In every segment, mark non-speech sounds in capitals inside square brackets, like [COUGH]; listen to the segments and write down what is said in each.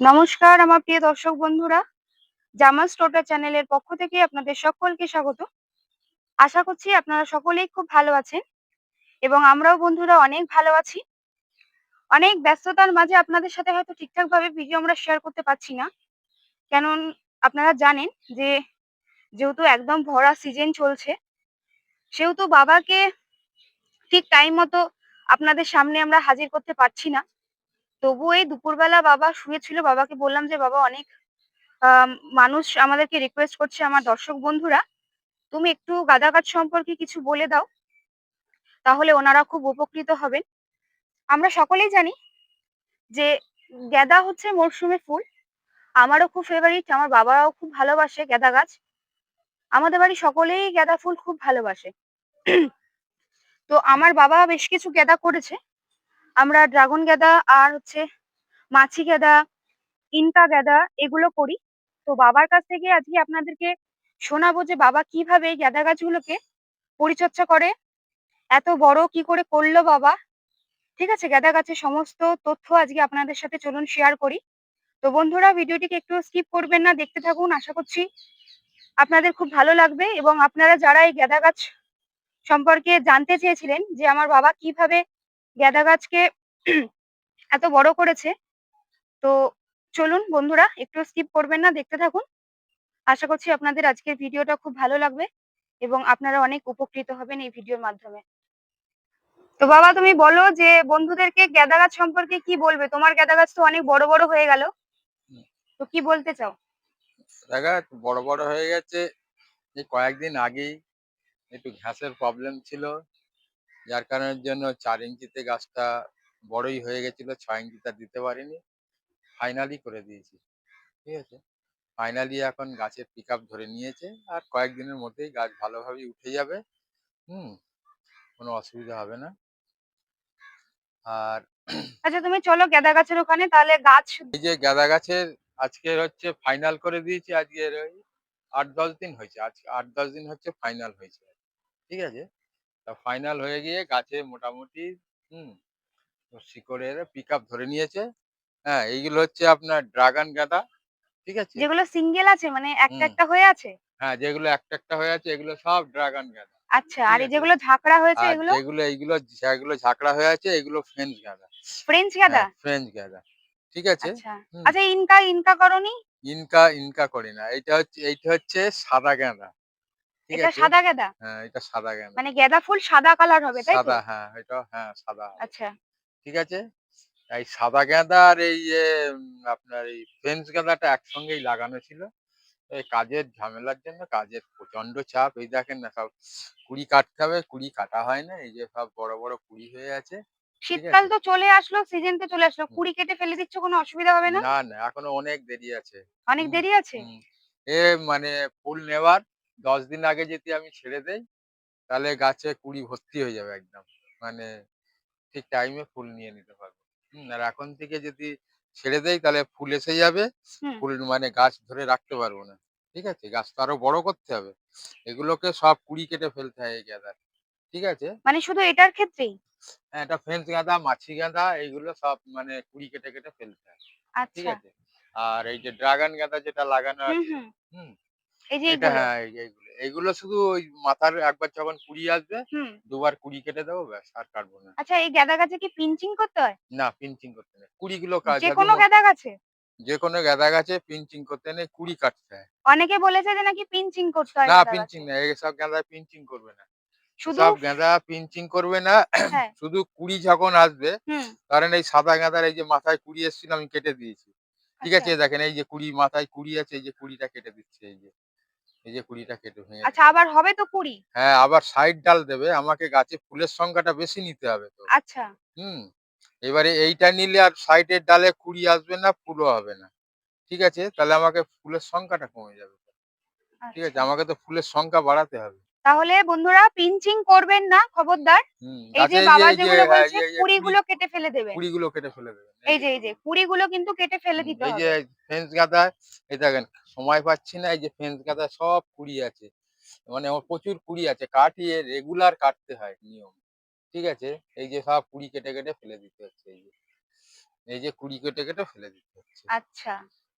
নমস্কার, আমার প্রিয় দর্শক বন্ধুরা। জামাস টোটা চ্যানেলের পক্ষ থেকে আপনাদের সকলকে স্বাগত। আশা করছি আপনারা সকলেই খুব ভালো আছেন এবং আমরাও বন্ধুরা অনেক ভালো আছি। অনেক ব্যস্ততার মাঝে আপনাদের সাথে হয়তো ঠিকঠাক ভাবে ভিডিও আমরা শেয়ার করতে পারছি না। কেন আপনারা জানেন যে যেহেতু একদম ভরা সিজন চলছে, সেহেতু বাবাকে ঠিক টাইম মতো আপনাদের সামনে আমরা হাজির করতে পারছি না। তবুও এই দুপুরবেলা বাবা শুয়েছিল। বাবাকে বললাম যে, বাবা, অনেক মানুষ আমাদেরকে রিকোয়েস্ট করছে আমার দর্শক বন্ধুরা। তুমি একটু গাঁদা গাছ সম্পর্কে কিছু বলে দাও, তাহলে ওনারা খুব উপকৃত হবেন। আমরা সকলেই জানি যে গাঁদা হচ্ছে মরশুমে ফুল। আমারও খুব ফেভারিট আমার বাবাও খুব ভালোবাসে গাঁদা গাছ। আমাদের বাড়ি সকলেই গাঁদা ফুল খুব ভালোবাসে। [CLEARS THROAT] তো আমার বাবা বেশ কিছু গাঁদা করেছে। আমরা ড্রাগন গাঁদা আর হচ্ছে মাছি গাঁদা ইনকা গাঁদা এগুলো করি। তো বাবার কাছ থেকে আজকে আপনাদেরকে শোনাবো যে বাবা কীভাবে এই গাঁদা গাছগুলোকে পরিচর্যা করে, এত বড় কি করে করল বাবা। ঠিক আছে গাঁদা গাছের সমস্ত তথ্য আজকে আপনাদের সাথে চলুন শেয়ার করি। তো বন্ধুরা, ভিডিওটিকে একটু স্কিপ করবেন না, দেখতে থাকুন, আশা করছি আপনাদের খুব ভালো লাগবে এবং আপনারা যারা এই গাঁদা গাছ সম্পর্কে জানতে চেয়েছিলেন যে আমার বাবা কীভাবে গাঁদা গাছকে [CLEARS THROAT] এত বড় করেছে। তো চলুন বন্ধুরা, একটু স্কিপ করবেন না, দেখতে থাকুন। আশা করছি আপনাদের আজকের ভিডিওটা খুব ভালো লাগবে এবং আপনারা অনেক উপকৃত হবেন এই ভিডিওর মাধ্যমে। তো বাবা, তুমি বলো যে বন্ধুদেরকে গাঁদা গাছ সম্পর্কে কি বলবে? তোমার গাঁদা গাছ তো অনেক বড় বড় হয়ে গেল। তো কি বলতে চাও? যাচ্ছে বড় বড় হয়ে গেছে। এই কয়েকদিন আগেই একটু ঘাসের প্রবলেম ছিল। যার কারণের জন্য চার ইঞ্চিতে গাছটা বড়ই হয়ে গেছিল ছয় ইঞ্চিটা দিতে পারিনি। ফাইনালি করে দিয়েছি ঠিক আছে? ফাইনালি এখন গাছের পিক ধরে নিয়েছে আর কয়েকদিনের মধ্যেই গাছ ভালোভাবেই উঠে যাবে হুম? কোনো অসুবিধা হবে না। আর [CLEARS THROAT] আচ্ছা তুমি চলো গাঁদা গাছের ওখানে তাহলে গাছ এই যে গাঁদা গাছের আজকে হচ্ছে ফাইনাল করে দিয়েছি আজকের ওই আট দশ দিন হয়েছে আজকে আট দশ দিন হচ্ছে ফাইনাল হয়েছে। ঠিক আছে? তা ফাইনাল হয়ে গিয়ে গাছে মোটামুটি হুম? শিকড়ের পিক আপ ধরে নিয়েছে। হ্যাঁ এইগুলো হচ্ছে আপনার ড্রাগন গাঁদা ঠিক আছে? যেগুলো সিঙ্গেল আছে মানে একটা একটা হয়ে আছে? হ্যাঁ যেগুলো একটা একটা হয়ে আছে এগুলো সব ড্রাগন গাঁদা আচ্ছা আর এই যেগুলো ঝাঁকড়া হয়েছে এগুলো? এইগুলো যেগুলো ঝাঁকড়া হয়ে আছে এগুলো ফ্রেঞ্চ গাঁদা। ফ্রেঞ্চ গাঁদা? ফ্রেঞ্চ গাঁদা ঠিক আছে? আচ্ছা। আচ্ছা ইনকা ইনকা করনি? ইনকা ইনকা করি না। এটা হচ্ছে এইটা হচ্ছে সাদা গাঁদা এটা সাদা গাঁদা? হ্যাঁ এটা সাদা গাঁদা। মানে গাঁদা ফুল সাদা কালার হবে তাই তো? সাদা হ্যাঁ এটা হ্যাঁ সাদা আচ্ছা। ঠিক আছে? এই সাদা গাঁদা আর এই যে আপনার এই ফ্রেঞ্চ গাঁদাটা একসঙ্গেই লাগানো ছিল। এই কাজের ঝামেলার জন্য কাজের প্রচণ্ড চাপ। এই দেখেন না সব কুড়ি কাটতে হবে কুড়ি কাটা হয় না। এই যে সব বড় বড় কুড়ি হয়ে আছে। শীতকাল তো চলে আসলো সিজন তো চলে আসলো। কুড়ি কেটে ফেলে দিচ্ছ কোনো অসুবিধা হবে না? না না এখনও অনেক দেরি আছে। অনেক দেরি আছে? এ মানে ফুল নেওয়ার দশ দিন আগে যদি আমি ছেড়ে দেই তাহলে গাছে কুড়ি ভর্তি হয়ে যাবে একদম। মানে ঠিক টাইমে ফুল নিয়ে নিতে পারব। হুম, আর এখন থেকে যদি ছেড়ে দেয় তাহলে ফুল এসে যাবে। ফুল মানে গাছ ধরে রাখতে পারব না। ঠিক আছে? গাছ তো আরও বড় করতে হবে। এগুলোকে সব কুড়ি কেটে ফেলতে হয় গাঁদা। ঠিক আছে? মানে শুধু এটার ক্ষেত্রেই? হ্যাঁ এটা ফেন্স গাঁদা মাছি গাঁদা এইগুলো সব মানে কুড়ি কেটে কেটে ফেলতে হয়। ঠিক আচ্ছা। আছে? আর এই যে ড্রাগন গাঁদা যেটা লাগানো আছে হুম। এই যে এটা হ্যাঁ এইগুলো। এইগুলো শুধু ওই মাথার একবার যখন কুড়ি আসবে হুম। দুবার কুড়ি কেটে দেবো ব্যাস আর কাটবো না। আচ্ছা এই গাঁদা গাছে কি পিঞ্চিং করতে হয়? না পিঞ্চিং করতে নেই। কুড়িগুলো কাজ যে কোনো গাঁদা গাছে? যে কোনো গাঁদা গাছে পিঞ্চিং করতে নেই কুড়ি কাটতে হয়। অনেকে বলেছে যে নাকি পিঞ্চিং করতে হয় না গাঁদা পিঞ্চিং। না এইসব গাঁদা পিঞ্চিং করবে না। শুধু সব গাঁদা পিঞ্চিং করবে না হ্যাঁ। শুধু কুড়ি যখন আসবে হুম। কারণ এই সাদা গাঁদার এই যে মাথায় কুড়ি এসেছিল আমি কেটে দিয়েছি। ঠিক আছে আচ্ছা। দেখেন এই যে কুড়ি মাথায় কুড়ি আছে এই যে কুড়িটা কেটে দিচ্ছে এই যে। এই যে কুড়িটা কেটে ভেঙে আচ্ছা আবার হবে তো কুড়ি? হ্যাঁ আবার সাইড ডাল দেবে আমাকে গাছে ফুলের সংখ্যাটা বেশি নিতে হবে তো। আচ্ছা। হুম এবারে এইটা নিলে আর সাইডের ডালে কুড়ি আসবে না ফুলও হবে না। ঠিক আছে? তাহলে আমাকে ফুলের সংখ্যাটা কমে যাবে। ঠিক আছে? আচ্ছা। আমাকে তো ফুলের সংখ্যা বাড়াতে হবে। তাহলে বন্ধুরা পিঞ্চিং করবেন না খবরদার। হুম এই যে বাবা যেগুলো হ্যাঁ, বলছে এই যে কুড়িগুলো কেটে ফেলে দেবেন কুড়িগুলো কেটে ফেলে দেবেন এই যে। এই যে কুড়ি গুলো কিন্তু কেটে ফেলে দিতে এই যে ফেন্স গাদা এই দেখেন সময় পাচ্ছি না এই যে ফেন্স গাদা সব কুড়ি আছে। মানে আমার প্রচুর কুড়ি আছে কাটিয়ে রেগুলার কাটতে হয় নিয়ম। ঠিক আছে? এই যে সব কুড়ি কেটে কেটে ফেলে দিতে হচ্ছে এই যে। এই যে কুড়ি কেটে কেটে ফেলে দিতে হচ্ছে। আচ্ছা।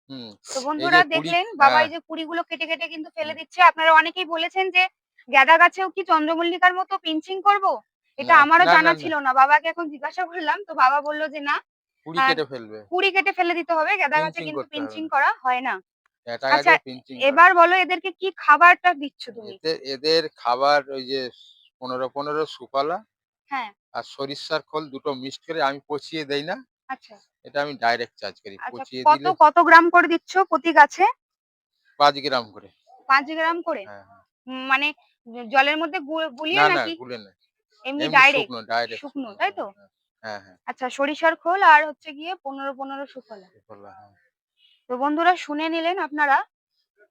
হুম তো বন্ধুরা দেখলেন বাবা হ্যাঁ। এই যে কুড়িগুলো কেটে কেটে কিন্তু ফেলে দিচ্ছে। আপনারা অনেকেই বলেছেন যে গ্যাদা গাছেও কি চন্দ্রমল্লিকার মতো পিঞ্চিং করব? এটা আমারও জানা। ছিল না। বাবাকে এখন জিজ্ঞাসা করলাম তো বাবা বলল যে না কুড়ি হ্যাঁ, কেটে ফেলবে। কুড়ি কেটে ফেলে দিতে হবে গ্যাদা গাছে কিন্তু পিঞ্চিং করা হয় না। আচ্ছা, এবার বলো এদেরকে কি খাবারটা দিচ্ছ তুমি? এদের খাবার ওই যে পনেরো পনেরো সুফলা হ্যাঁ। আর সরিষার খোল দুটো মিক্সড করে আমি পচিয়ে দেই না। আচ্ছা। এটা আমি ডাইরেক্ট চার্জ করি আচ্ছা পচিয়ে কত দিলে কত গ্রাম করে দিচ্ছ প্রতি গাছে? পাঁচ গ্রাম করে। পাঁচ গ্রাম করে? হ্যাঁ হ্যাঁ। মানে জলের মধ্যে গুলিয়ে নাকি এমনি ডাইরেক্ট শুকনো তাই তো? হ্যাঁ হ্যাঁ আচ্ছা সরিষার খোল আর হচ্ছে গিয়ে পনেরো পনেরো সুফলা হ্যাঁ। তো বন্ধুরা শুনে নিলেন আপনারা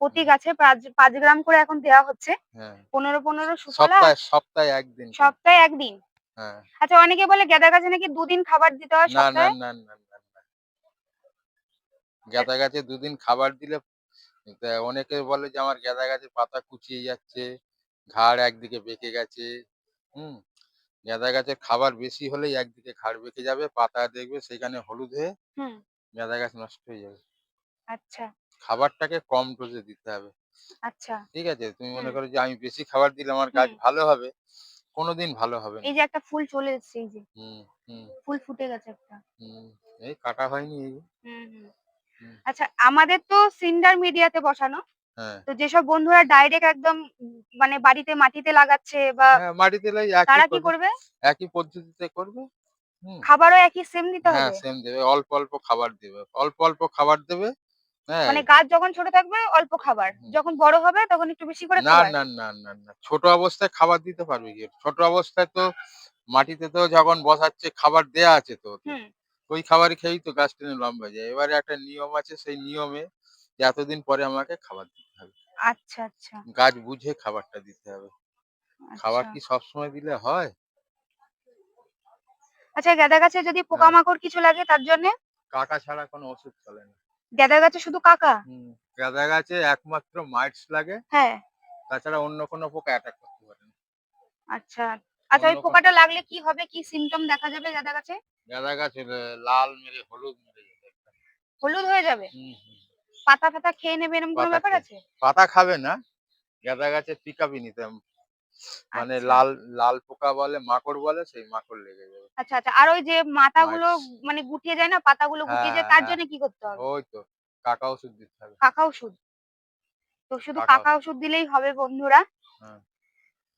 প্রতি গাছে পাঁচ গ্রাম করে এখন দেওয়া হচ্ছে। হ্যাঁ। পনেরো পনেরো সুফলা সপ্তাহে একদিন সপ্তাহে একদিন। হ্যাঁ। আচ্ছা অনেকে বলে গেদা গাছে নাকি দুদিন খাবার দিতে হয় না না সপ্তাহে? না না না না। গাঁদা গাছে দুদিন খাবার দিলে তা অনেকে বলে যে আমার গাঁদা গাছের পাতা কুচিয়ে যাচ্ছে ঘাড় একদিকে বেঁকে গেছে। হুম? গাঁদা গাছের খাবার বেশি হলেই একদিকে ঘাড় বেঁকে যাবে পাতা দেখবে সেখানে হলুদ হয়ে হুম। গাঁদা গাছ নষ্ট হয়ে যাবে। আচ্ছা। খাবারটাকে কম ডোজে দিতে হবে। আচ্ছা। ঠিক আছে? তুমি মনে করো যে আমি বেশি খাবার দিলে আমার গাছ ভালো হবে কোনোদিন ভালো হবে না। এই যে একটা ফুল চলে এসেছে এই যে। হুম হুম। ফুল ফুটে গেছে একটা। হুম এই কাটা হয়নি হুম হুম। আচ্ছা আমাদের তো সিন্ডার মিডিয়াতে বসানো। হ্যাঁ। তো যেসব বন্ধুরা ডাইরেক্ট একদম মানে বাড়িতে মাটিতে লাগাচ্ছে বা হ্যাঁ মাটিতে তারা কি করবে? একই পদ্ধতিতে করবে। খাবারও একই সেম দিতে হ্যাঁ হবে? সেম দেবে। অল্প অল্প খাবার দেবে। অল্প অল্প খাবার দেবে। হ্যাঁ। মানে গাছ যখন ছোট থাকবে অল্প খাবার। যখন বড় হবে তখন একটু বেশি করে না না না না না। ছোট অবস্থায় খাবার দিতে পারবে কি? ছোট অবস্থায় তো মাটিতে তো যখন বসাচ্ছে খাবার দেয়া আছে তো ওই খাবার খেয়েই তো গাছ টেনে লম্বা হয়ে যায়। এবারে একটা নিয়ম আছে সেই নিয়মে যে এতদিন পরে আমাকে খাবার দিতে হবে। আচ্ছা আচ্ছা। গাছ বুঝে খাবারটা দিতে হবে। খাবার আচ্ছা। কি সবসময় দিলে হয়? আচ্ছা গাঁদা গাছে যদি হ্যাঁ। পোকামাকড় কিছু লাগে তার জন্য? কাকা ছাড়া কোনো ওষুধ চলে না। গাঁদা গাছে শুধু কাকা? গাঁদা গাছে একমাত্র মাইটস লাগে। হ্যাঁ। তাছাড়া অন্য কোনো পোকা অ্যাটাক করতে পারে না। আচ্ছা। আচ্ছা ওই পোকাটা লাগলে কি হবে? কি সিমটম দেখা যাবে গাঁদা গাছে? গাঁদা গাছ লাল মেরে হলুদ মেরে যাবে হলুদ হয়ে যাবে। পাতা ফাতা খেয়ে নেবে এরকম কোনো ব্যাপার আছে? পাতা খাবে না। গাঁদা গাছে পিকাপি নিতাম মানে আচ্ছা। লাল লাল পোকা বলে মাকড় বলে সেই মাকড় লেগে যাবে। আচ্ছা আচ্ছা। আর ওই যে মাথাগুলো। মানে গুটিয়ে যায় না পাতাগুলো গুটিয়ে যায় হ্যাঁ, তার হ্যাঁ। জন্য কি করতে হবে? ওই তো কাকা ওষুধ দিতে হবে। কাকা ওষুধ? তো শুধু কাকা কাকা ওষুধ। দিলেই হবে বন্ধুরা। হ্যাঁ।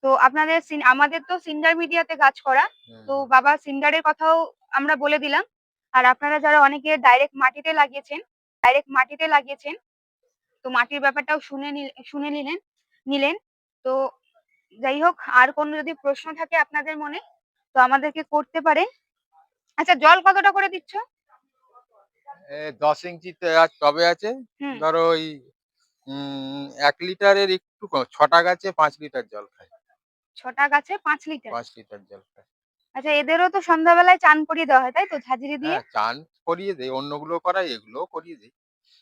তো আপনাদের আমাদের তো সিন্ডার মিডিয়াতে কাজ করা। তো বাবা সিন্ডারের কথাও আমরা বলে দিলাম। আর আপনারা যারা অনেকে ডাইরেক্ট মাটিতে লাগিয়েছেন ডাইরেক্ট মাটিতে লাগিয়েছেন তো মাটির ব্যাপারটাও শুনে শুনে নিলেন নিলেন। তো যাই হোক আর কোনো যদি প্রশ্ন থাকে আপনাদের মনে তো আমাদেরকে করতে পারে আচ্ছা জল কতটা করে দিচ্ছ? দশ ইঞ্চি টবে আছে। ধরো ওই এক লিটারের একটু ছটা গাছে পাঁচ লিটার জল খায়। ছটা গাছে পাঁচ লিটার। পাঁচ লিটার জল খায়। আচ্ছা এদেরও তো সন্ধ্যাবেলায় চান করিয়ে দেওয়া হয় তাই তো? ঝাঁঝরি দিয়ে? হ্যাঁ চান করিয়ে দেই অন্যগুলো করাই এগুলোও করিয়ে দিই।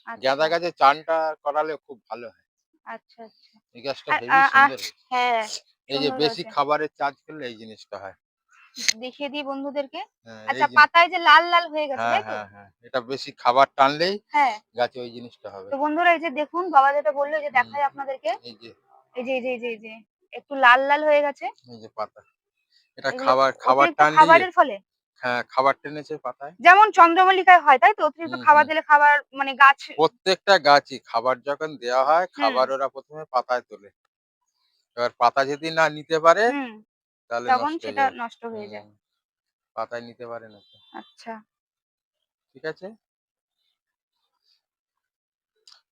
আচ্ছা। গাঁদা গাছে চানটা করালে খুব ভালো হয়। আচ্ছা আচ্ছা। এই গাছটা আর- হেবি আ- আ- সুন্দর হ্যাঁ। এই যে সুন্দর বেশি। খাবারের চার্জ করলে এই জিনিসটা হয়। দেখিয়ে দিই বন্ধুদেরকে। হ্যাঁ, এই আচ্ছা জিনিস- পাতায় যে লাল লাল হয়ে গেছে হ্যাঁ তাই তো? হ্যাঁ হ্যাঁ এটা বেশি খাবার টানলেই হ্যাঁ। গাছে ওই জিনিসটা হবে। তো বন্ধুরা এই যে দেখুন বাবা যেটা বলল এই যে দেখাই আপনাদেরকে। এই যে। এই যে এই যে এই যে এই যে একটু লাল লাল হয়ে গেছে। এই যে পাতা। এটা খাবার খাবার খাবারের ফলে। হ্যাঁ খাবার টেনেছে পাতায়। যেমন চন্দ্রমল্লিকায় হয় তাই তো? অতিরিক্ত খাবার দিলে খাবার মানে গাছ প্রত্যেকটা গাছই খাবার যখন দেওয়া হয় খাবার ওরা প্রথমে পাতায় তোলে। এবার পাতা যদি না নিতে পারে তাহলে তখন সেটা নষ্ট হয়ে যায়। পাতায় নিতে পারে না আচ্ছা। ঠিক আছে?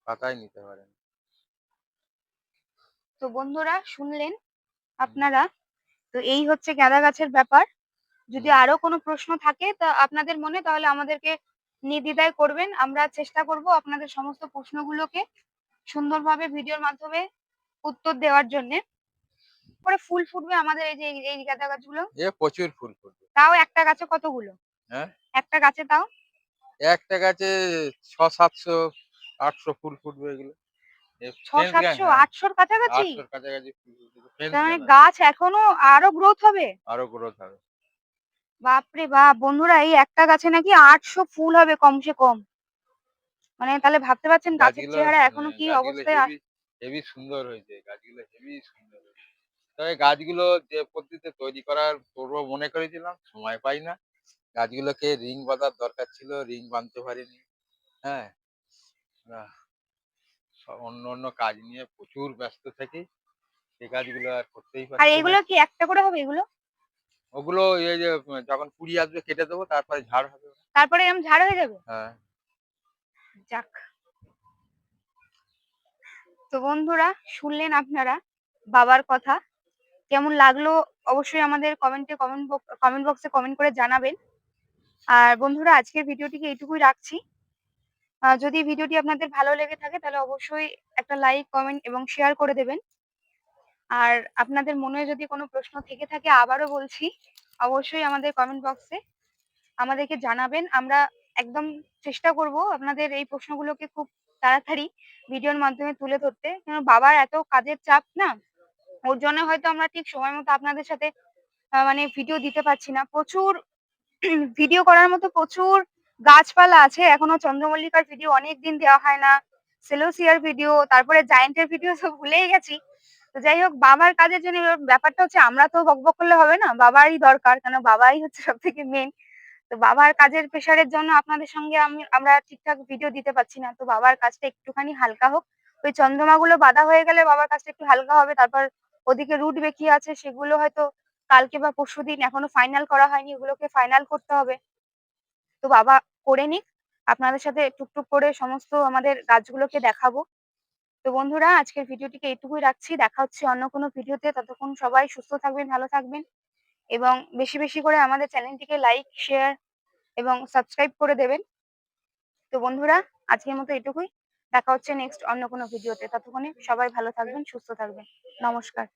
পাতায় নিতে পারে তো বন্ধুরা শুনলেন আপনারা তো এই হচ্ছে গাঁদা গাছের ব্যাপার। যদি আরও কোনো প্রশ্ন থাকে তা আপনাদের মনে তাহলে আমাদেরকে নির্দ্বিধায় করবেন। আমরা চেষ্টা করব আপনাদের সমস্ত প্রশ্নগুলোকে সুন্দরভাবে ভিডিওর মাধ্যমে উত্তর দেওয়ার জন্য। পরে ফুল ফুটবে আমাদের এই যে এই গাঁদা গাছগুলো। এ প্রচুর ফুল ফুটবে। তাও একটা গাছে কতগুলো? হ্যাঁ? একটা গাছে তাও? একটা গাছে ছ সাতশো আটশো ফুল ফুটবে এগুলো। ছ সাতশো হ্যাঁ, আটশোর কাছাকাছি? আটশোর মানে গাছ, এখনও আরও গ্রোথ হবে? আরও গ্রোথ হবে। বাপরে বাপ! বন্ধুরা এই একটা গাছে নাকি আটশো ফুল হবে কমসে কম। মানে তাহলে ভাবতে পারছেন গাছের চেহারা এখনও হ্যাঁ, কি অবস্থায় সুন্দর হয়েছে গাছগুলো সুন্দর তবে গাছগুলো যে পদ্ধতিতে তৈরি করার করব মনে করেছিলাম সময় পাই না। গাছগুলোকে রিং বাঁধার দরকার ছিল রিং বাঁধতে পারিনি। হ্যাঁ অন্য অন্য কাজ নিয়ে প্রচুর ব্যস্ত থাকি সেই কাজগুলো আর করতেই আর পারছি না। এগুলো কি একটা করে হবে এগুলো? ওগুলো এই যে যখন কুড়ি আসবে কেটে দেবো তারপরে ঝাড় হবে। তারপরে এরকম ঝাড় হয়ে যাবে? হ্যাঁ। যাক। তো বন্ধুরা শুনলেন আপনারা বাবার কথা। কেমন লাগল অবশ্যই আমাদের কমেন্টে কমেন্ট বক্স কমেন্ট বক্সে কমেন্ট করে জানাবেন। আর বন্ধুরা আজকের ভিডিওটিকে এইটুকুই রাখছি। আহ, যদি ভিডিওটি আপনাদের ভালো লেগে থাকে তাহলে অবশ্যই একটা লাইক কমেন্ট এবং শেয়ার করে দেবেন। আর আপনাদের মনে যদি কোনো প্রশ্ন থেকে থাকে আবারও বলছি অবশ্যই আমাদের কমেন্ট বক্সে আমাদেরকে জানাবেন। আমরা একদম চেষ্টা করব আপনাদের এই প্রশ্নগুলোকে খুব তাড়াতাড়ি ভিডিওর মাধ্যমে তুলে ধরতে। কারণ বাবার এত কাজের চাপ না ওর জন্য হয়তো আমরা ঠিক সময় মতো আপনাদের সাথে মানে ভিডিও দিতে পারছি না। প্রচুর ভিডিও করার মতো প্রচুর গাছপালা আছে, এখনও চন্দ্রমল্লিকার ভিডিও অনেক দিন দেওয়া হয় না সেলোসিয়ার ভিডিও তারপরে জায়েন্টের ভিডিও সব ভুলেই গেছি। তো যাই হোক, বাবার কাজের জন্য ব্যাপারটা হচ্ছে আমরা তো বকবক করলে হবে না, বাবারই দরকার, কেন বাবাই হচ্ছে সব থেকে মেন তো বাবার কাজের প্রেশারের জন্য আপনাদের সঙ্গে আমি, আমরা ঠিকঠাক ভিডিও দিতে পারছি না, তো বাবার কাজটা একটুখানি হালকা হোক। ওই চন্দ্রমাগুলো বাঁধা হয়ে গেলে বাবার কাজটা একটু হালকা হবে, তারপর ওদিকে রুট বেঁকি আছে, সেগুলো হয়তো কালকে বা পরশুদিন এখনও ফাইনাল করা হয়নি, ওগুলোকে ফাইনাল করতে হবে। তো বাবা করে নিক। আপনাদের সাথে টুকটুক করে সমস্ত আমাদের গাছগুলোকে দেখাবো। তো বন্ধুরা, আজকের ভিডিওটিকে এইটুকুই রাখছি। দেখা হচ্ছে অন্য কোনো ভিডিওতে। ততক্ষণ সবাই সুস্থ থাকবেন, ভালো থাকবেন এবং বেশি বেশি করে আমাদের চ্যানেলটিকে লাইক, শেয়ার এবং সাবস্ক্রাইব করে দেবেন। তো বন্ধুরা, আজকের মতো এটুকুই। দেখা হচ্ছে নেক্সট অন্য কোনো ভিডিওতে। ততক্ষণে সবাই ভালো থাকবেন, সুস্থ থাকবেন। নমস্কার।